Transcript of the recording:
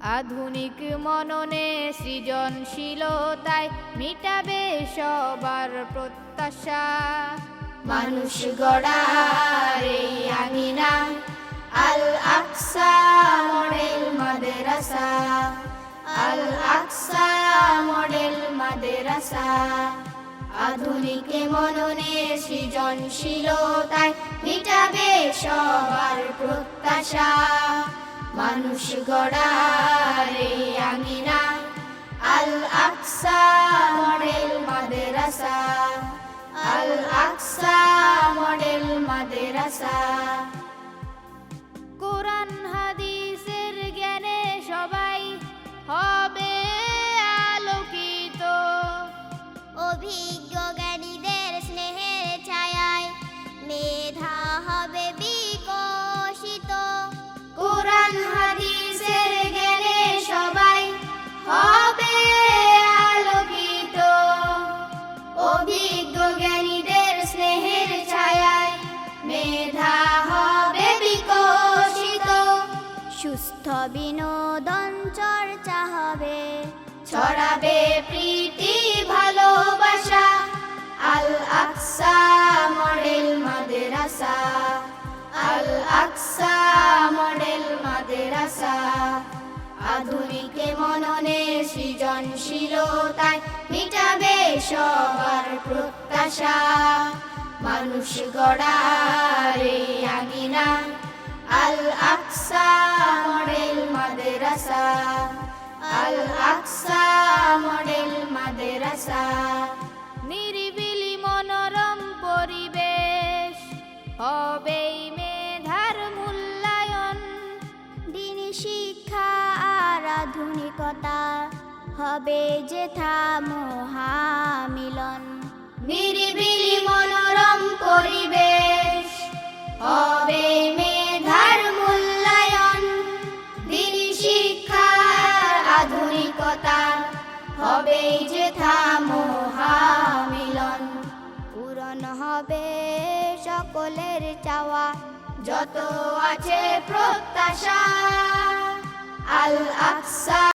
আধুনিক মননে সৃজনশীলতায় মিটাবে সবার প্রত্যাশা। মানুষ গড়ার এই আঙিনা আল আকসা মডেল মাদ্রাসা আল আকসা মডেল মাদ্রাসা। আধুনিক মননে সৃজনশীলতায় মিটাবে সবার প্রত্যাশা। মানুষ গড়ারে আঙিনা আল আকসা মডেল মাদ্রাসা। আল আকসা মডেল মাদ্রাসা। স্নেহের ছায়ায় মেধা হবে বিকশিত। সুস্থ বিনোদন চর্চা হবে, ছড়াবে প্রীতি, ভালোবাসা। Al Aqsa model Madrasa, Al Aqsa model Madrasa. আধুনিক মননে সৃজনশীলতায় মিটাবে সবার প্রত্যাশা। মানুষ গড়ার আঙিনা। আল আকসা মডেল মাদ্রাসা। আল আকসা মডেল মাদ্রাসা। নিরিবিলি মনোরম পরিবেশ, হবেই মেধার মূল্যায়ন। দিনী শিক্ষা আর আধুনিকতা, হবে যেথা মহামিলন। নিরিবিলি মনোরম পরিবেশ। হবে মেধার মূল্যায়ন। দিনী শিক্ষার আধুনিকতা। হবে যেথা মহামিলন। পূরণ হবে সকলের চাওয়া। যত আছে প্রত্যাশা। আল আকসা